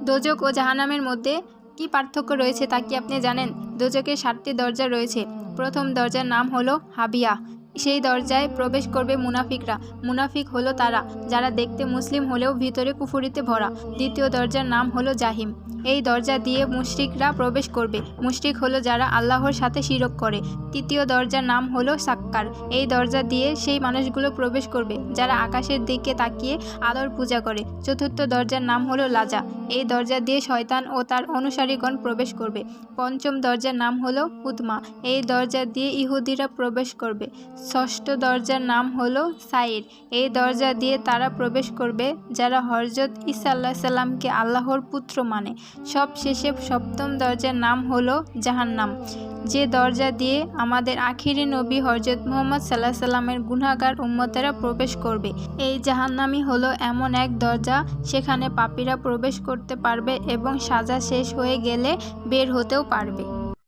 দোজক ও জাহানামের মধ্যে কি পার্থক্য রয়েছে তা কি আপনি জানেন? দোজকের সাতটি দরজা রয়েছে। প্রথম দরজার নাম হলো হাবিয়া। সেই দরজায় প্রবেশ করবে মুনাফিকরা। মুনাফিক হলো তারা, যারা দেখতে মুসলিম হলেও ভিতরে কুফুরিতে ভরা। দ্বিতীয় দরজার নাম হলো জাহিম। এই দরজা দিয়ে মুশরিকরা প্রবেশ করবে। মুশরিক হলো যারা আল্লাহর সাথে শিরক করে। তৃতীয় দরজার নাম হলো সাক্কার। এই দরজা দিয়ে সেই মানুষগুলো প্রবেশ করবে, যারা আকাশের দিকে তাকিয়ে আদর পূজা করে। চতুর্থ দরজার নাম হলো লাজা। এই দরজা দিয়ে শয়তান ও তার অনুসারীগণ প্রবেশ করবে। পঞ্চম দরজার নাম হলো উতমা। এই দরজা দিয়ে ইহুদিরা প্রবেশ করবে। ষষ্ঠ দরজার নাম হলো সাইর। এই দরজা দিয়ে তারা প্রবেশ করবে, যারা হরজত ইসা আল্লাহ সাল্লামকে আল্লাহর পুত্র মানে। সব শেষে সপ্তম দরজার নাম হলো জাহান্নাম। যে দরজা দিয়ে আমাদের আখিরি নবী হরজত মোহাম্মদ সাল্লাহ সাল্লামের গুনাগার উম্মতেরা প্রবেশ করবে। এই জাহান্নামি হলো এমন এক দরজা সেখানে পাপীরা প্রবেশ করতে পারবে এবং সাজা শেষ হয়ে গেলে বের হতেও পারবে।